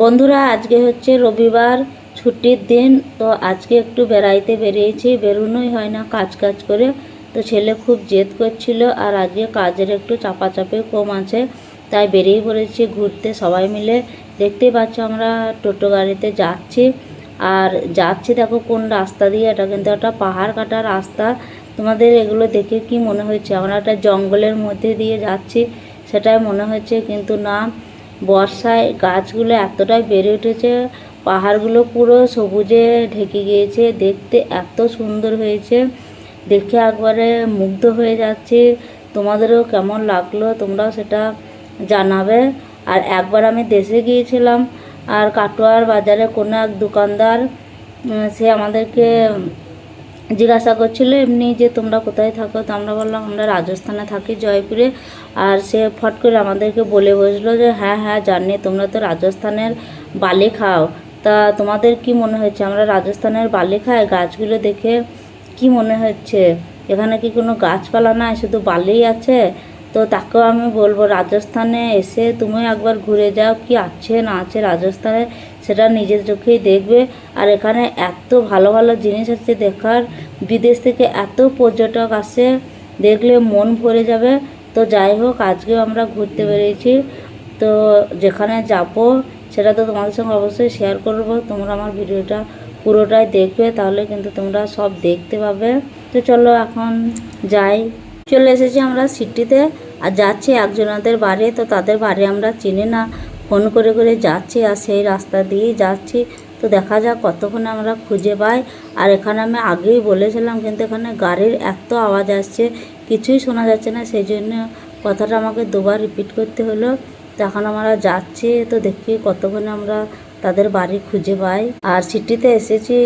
বন্ধুরা, আজকে হচ্ছে রবিবার, ছুটির দিন, তো আজকে একটু বেড়াইতে বেরিয়েছি। বেরোনোই হয় না, কাজ কাজ করে। তো ছেলে খুব জেদ করছিল, আর আজকে কাজের একটু চাপাচাপি কম আছে, তাই বেরিয়ে পড়েছি ঘুরতে সবাই মিলে। দেখতেই পাচ্ছ আমরা টোটো গাড়িতে যাচ্ছি। আর যাচ্ছি দেখো কোন রাস্তা দিয়ে, এটা কিন্তু একটা পাহাড় কাটা রাস্তা। তোমাদের এগুলো দেখে কি মনে হচ্ছে আমরা একটা জঙ্গলের মধ্যে দিয়ে যাচ্ছি, সেটাই মনে হচ্ছে, কিন্তু না। বর্ষায় গাছগুলো এতটাই বেড়ে উঠেছে, পাহাড়গুলো পুরো সবুজে ঢেকে গিয়েছে, দেখতে এত সুন্দর হয়েছে। দেখে একবারে মুগ্ধ হয়ে যাচ্ছি। তোমাদেরও কেমন লাগল তোমরাও সেটা জানাবে। আর একবার আমি দেশে গিয়েছিলাম আর কাটোয়ার বাজারে কোনো এক দোকানদার সে আমাদেরকে জিজ্ঞাসা করছিল, এমনি যে তোমরা কোথায় থাকো? তো আমরা বললাম, আমরা রাজস্থানে থাকি, জয়পুরে। আর সে ফট করে আমাদেরকে বলে বসল যে হ্যাঁ হ্যাঁ জানি, তোমরা তো রাজস্থানের বালি খাও। তা তোমাদের কি মনে হচ্ছে আমরা রাজস্থানের বালি খাই? গাছগুলো দেখে কি মনে হচ্ছে? এখানে কি কোনো গাছপালা নাই? শুধু বালি আছে? তো তাকেও আমি বলব, রাজস্থানে এসে তুমি একবার ঘুরে যাও কি আছে না আছে রাজস্থানে, সেটা নিজের চোখেই দেখবে। আর এখানে এত ভালো ভালো জিনিস আছে দেখার, বিদেশ থেকে এত পর্যটক আসে, দেখলে মন ভরে যাবে। তো যাই হোক, আজকেও আমরা ঘুরতে বেরিয়েছি তো যেখানে যাব, সেটা তো তোমাদের সঙ্গে অবশ্যই শেয়ার করব। তোমরা আমার ভিডিওটা পুরোটাই দেখবে, তাহলে কিন্তু তোমরা সব দেখতে পাবে। তো চলো এখন যাই। চলে এসেছি আমরা সিটিতে আর যাচ্ছি একজনাদের বাড়ি, তো তাদের বাড়ি আমরা চিনি না। ফোন করে করে যাচ্ছি আর সেই রাস্তা দিয়েই যাচ্ছি। তো দেখা যাক কতক্ষণে আমরা খুঁজে পাই। আর এখানে আমি আগেই বলেছিলাম, কিন্তু এখানে গাড়ির এত আওয়াজ আসছে, কিছুই শোনা যাচ্ছে না। সেই জন্য কথাটা আমাকে দুবার রিপিট করতে হলো। তো এখন আমরা যাচ্ছি, তো দেখি কতক্ষণে আমরা তাদের বাড়ি খুঁজে পাই। আর সিটিতে এসেছি,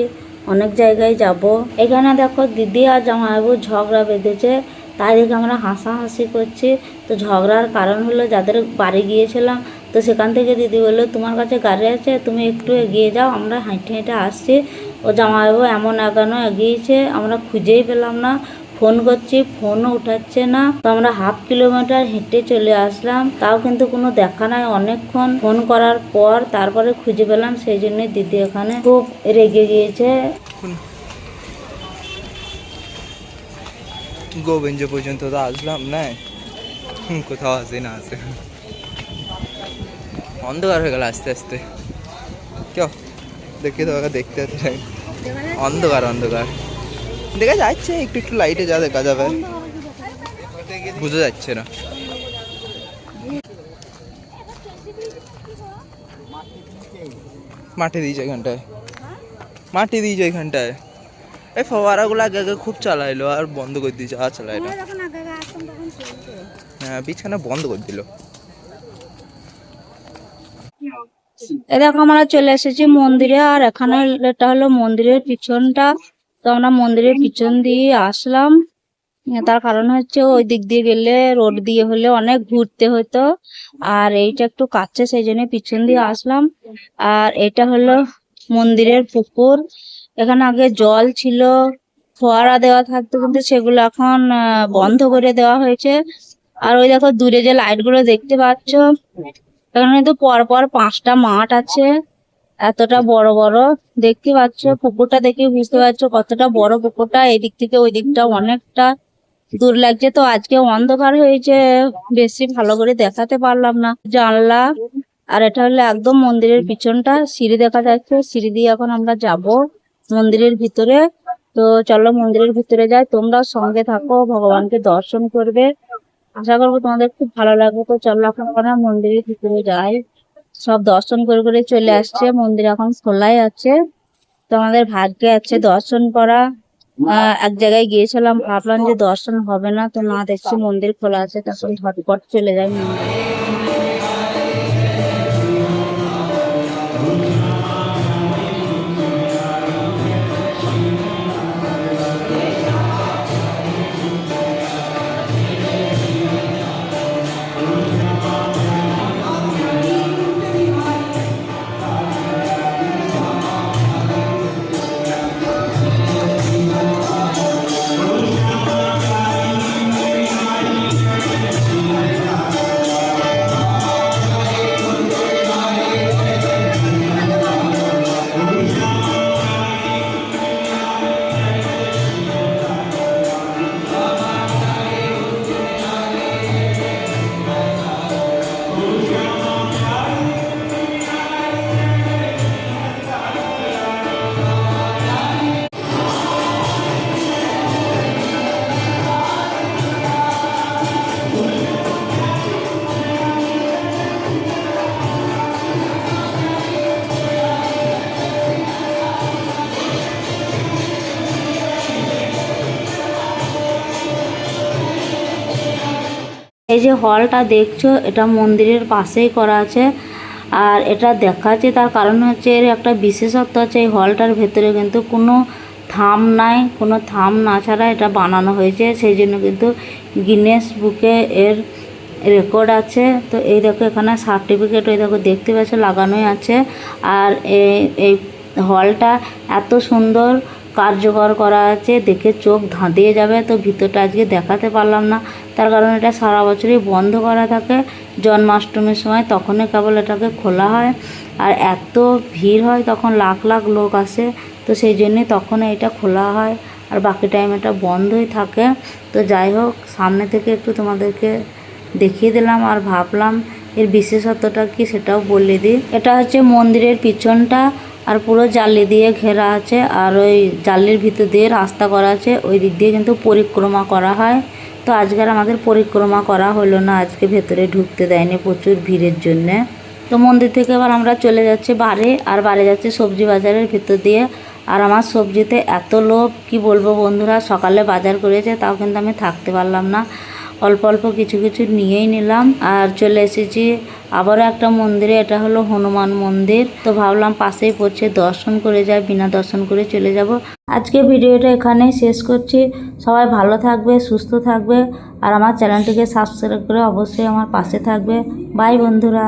অনেক জায়গায় যাব। এখানে দেখো দিদি আর জামাইবাবু ঝগড়া বেঁধেছে। তাই দেখে আমরা হাসাহাসি করছি। তো ঝগড়ার কারণ হলো যাদের বাড়ি গিয়েছিলাম, তো সেখান থেকে দিদি বলল, তোমার কাছে গাড়ি আছে, তুমি একটু এগিয়ে যাও, আমরা হেঁটে হেঁটে আসছি। ও জামাইবাবু এমন এগানো এগিয়েছে, আমরা খুঁজেই পেলাম না। ফোন করছি, ফোনও উঠাচ্ছে না। তো আমরা হাফ কিলোমিটার হেঁটে চলে আসলাম। তাও কিন্তু কোনো দেখা নাই। অনেকক্ষণ ফোন করার পর তারপরে খুঁজে পেলাম, সেই জন্য দিদি এখানে খুব রেগে গিয়েছে। গোবিন্দ পর্যন্ত তো আসলাম না কোথাও আসে না আসে অন্ধকার হয়ে গেল আস্তে আস্তে। কেউ দেখে তো ওকে দেখতে অন্ধকার অন্ধকার। দেখা যাচ্ছে, একটু একটু লাইটে যা দেখা যাবে। বোঝা যাচ্ছে না। মাটি দিয়েছে এখানটায়। মাটি দিয়েছে এখানটায়। এই ফওয়ারাগুলো আগে আগে খুব চালাইলো আর বন্ধ করে দিয়েছে আর চালায় না। হ্যাঁ বিছানা বন্ধ করে দিল। দেখো আমরা চলে এসেছি মন্দিরে আর এখানে এটা হলো মন্দিরের পিছনটা। তো আমরা মন্দিরের পিছন দিয়ে আসলাম। তার কারণ হচ্ছে ওই দিক দিয়ে গেলে রোড দিয়ে হলে অনেক ঘুরতে হতো। আর এইটা একটু কাছে সেই জন্য পিছন দিয়ে আসলাম। আর এটা হলো মন্দিরের পুকুর। এখানে আগে জল ছিল, ফোয়ারা দেওয়া থাকতো, কিন্তু সেগুলো এখন বন্ধ করে দেওয়া হয়েছে। আর ওই দেখো দূরে যে লাইটগুলো দেখতে পাচ্ছ, এখানে কিন্তু পরপর পাঁচটা মাঠ আছে। এতটা বড় বড়, দেখতে পাচ্ছ, পুকুরটা দেখে বুঝতে পারছ কতটা বড় পুকুরটা, এদিক থেকে ওই দিকটা অনেকটা দূর লাগছে। তো আজকে অন্ধকার হয়েছে, বেশি ভালো করে দেখাতে পারলাম না। জানলা আর এটা হলো একদম মন্দিরের পিছনটা। সিঁড়ি দেখা যাচ্ছে। সিঁড়ি দিয়ে এখন আমরা যাব মন্দিরের ভিতরে। তো চলো মন্দিরের ভিতরে যাই। তোমরাও সঙ্গে থাকো, ভগবানকে দর্শন করবে। আশা করব তোমাদের খুব ভালো লাগবে। তো চলো এখন মন্দিরের ভিতরে যাই। সব দর্শন করে করে চলে আসছে। মন্দির এখন খোলাই আছে। তো আমাদের ভাগ্যে আছে দর্শন করা। এক জায়গায় গিয়েছিলাম। ভাবলাম যে দর্শন হবে না। তো না দেখছি মন্দির খোলা আছে। তখন ঝটপট চলে যাই মন্দিরে। এই যে হলটা দেখছ, এটা মন্দিরের পাশেই করা আছে। আর এটা দেখাচ্ছে তার কারণ হচ্ছে এর একটা বিশেষত্ব আছে এই হলটার ভেতরে কিন্তু কোনো থাম নাই, কোনো থাম না ছাড়া এটা বানানো হয়েছে। সেই জন্য কিন্তু গিনেস বুকে এর রেকর্ড আছে। তো এই দেখো এখানে সার্টিফিকেট ওই দেখো দেখতে পাচ্ছ, লাগানোই আছে। আর এই এই হলটা এত সুন্দর কার্যকর করা আছে, দেখে চোখ ধাঁধিয়ে যাবে। তো ভিতরটা আজকে দেখাতে পারলাম না। তার কারণ এটা সারা বছরই বন্ধ করা থাকে। জন্মাষ্টমীর সময় তখনই কেবল এটাকে খোলা হয়। আর এত ভিড় হয়, তখন লাখ লাখ লোক আসে। তো সেই জন্যে তখন এটা খোলা হয়। আর বাকি টাইম এটা বন্ধই থাকে। তো যাই হোক, সামনে থেকে একটু তোমাদেরকে দেখিয়ে দিলাম আর ভাবলাম এর বিশেষত্বটা কি সেটাও বলে দিই। এটা হচ্ছে মন্দিরের পিছনটা। আর পুরো জালি দিয়ে ঘেরা আছে আর ওই জালির ভিতর দিয়ে রাস্তা করা আছে। ওই দিক দিয়ে কিন্তু পরিক্রমা করা হয়। তো আজকের আমাদের পরিক্রমা করা হলো না। আজকে ভেতরে ঢুকতে দেয়নি প্রচুর ভিড়ের জন্যে। তো মন্দির থেকে এবার আমরা চলে যাচ্ছি বাড়ি আর বাড়ি যাচ্ছি সবজি বাজারের ভিতর দিয়ে। আর আমার সবজিতে এত লোভ, কি বলব বন্ধুরা? সকালে বাজার করেছে, তাও কিন্তু আমি থাকতে পারলাম না। অল্প অল্প কিছু কিছু নিয়েই নিলাম। আর চলে এসেছি আবারও একটা মন্দিরে, এটা হলো হনুমান মন্দির। তো ভাবলাম পাশেই পড়ছে, দর্শন করে যাই, বিনা দর্শন করে চলে যাব। আজকে ভিডিওটা এখানেই শেষ করছি। সবাই ভালো থাকবে, সুস্থ থাকবে। আর আমার চ্যানেলটিকে সাবস্ক্রাইব করে অবশ্যই আমার পাশে থাকবে। বাই বন্ধুরা।